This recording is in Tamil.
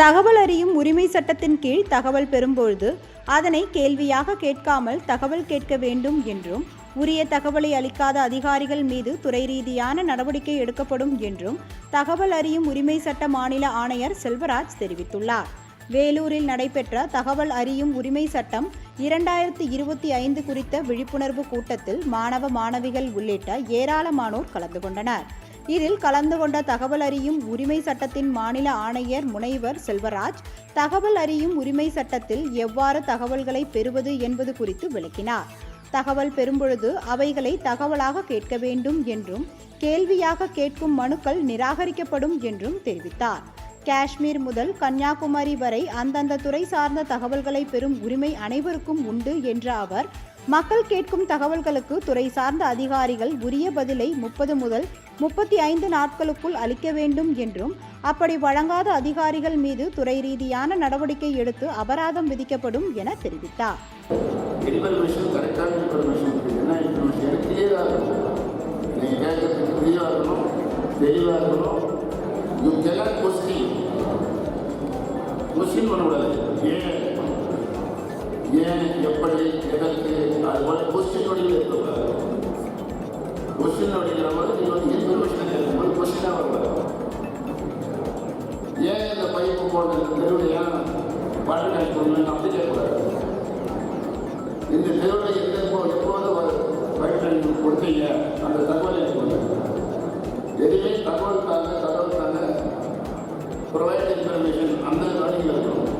தகவல் அறியும் உரிமை சட்டத்தின் கீழ் தகவல் பெறும்பொழுது அதனை கேள்வியாக கேட்காமல் தகவல் கேட்க வேண்டும் என்றும் உரிய தகவலை அளிக்காத அதிகாரிகள் மீது துறை ரீதியான நடவடிக்கை எடுக்கப்படும் என்றும் தகவல் அறியும் உரிமை சட்ட மாநில ஆணையர் செல்வராஜ் தெரிவித்துள்ளார். வேலூரில் நடைபெற்ற தகவல் அறியும் உரிமை சட்டம் இரண்டாயிரத்தி இருபத்தி ஐந்து குறித்த விழிப்புணர்வு கூட்டத்தில் மாணவ மாணவிகள் உள்ளிட்ட ஏராளமானோர் கலந்து கொண்டனர். இதில் கலந்து கொண்ட தகவல் அறியும் உரிமை சட்டத்தின் மாநில ஆணையர் முனைவர் செல்வராஜ் தகவல் அறியும் உரிமை சட்டத்தில் எவ்வாறு தகவல்களை பெறுவது என்பது குறித்து விளக்கினார். தகவல் பெறும்பொழுது அவைகளை தகவலாக கேட்க வேண்டும் என்றும் கேள்வியாக கேட்கும் மனுக்கள் நிராகரிக்கப்படும் என்றும் தெரிவித்தார். காஷ்மீர் முதல் கன்னியாகுமரி வரை அந்தந்த துறை சார்ந்த தகவல்களை பெறும் உரிமை அனைவருக்கும் உண்டு என்ற அவர் மக்கள் கேட்கும் தகவல்களுக்கு துறை சார்ந்த அதிகாரிகள் உரிய பதிலை முப்பது முதல் முப்பத்தி ஐந்து நாட்களுக்குள் அளிக்க வேண்டும் என்றும் அப்படி வழங்காத அதிகாரிகள் மீது துறை ரீதியான நடவடிக்கை எடுத்து அபராதம் விதிக்கப்படும் என தெரிவித்தார். ஏன்? எப்படி? எதற்கு? அது போல கொஸ்டின் வழியில் இருக்கும் கொஸ்டின் வழிங்கிற போது நீங்கள் வந்து எந்த கொஸ்டின் இருக்கும்போது கொஸ்டினாக வரக்கூடாது ஏன் இந்த பைப்பு போன்ற இந்த தெருவில் ஏன் வாட்டர் டேங்க் அப்படி கேட்கக்கூடாது இந்த தெருவில் எந்த எப்போது ஒரு பயிற்சி கொடுத்தீங்க. அந்த தகவல் எனக்கு எதுவுமே தகவல் தாங்க தகவல் தாங்க ப்ரொவைட் இன்ஃபர்மேஷன் அந்த வேலையில் இருக்கணும்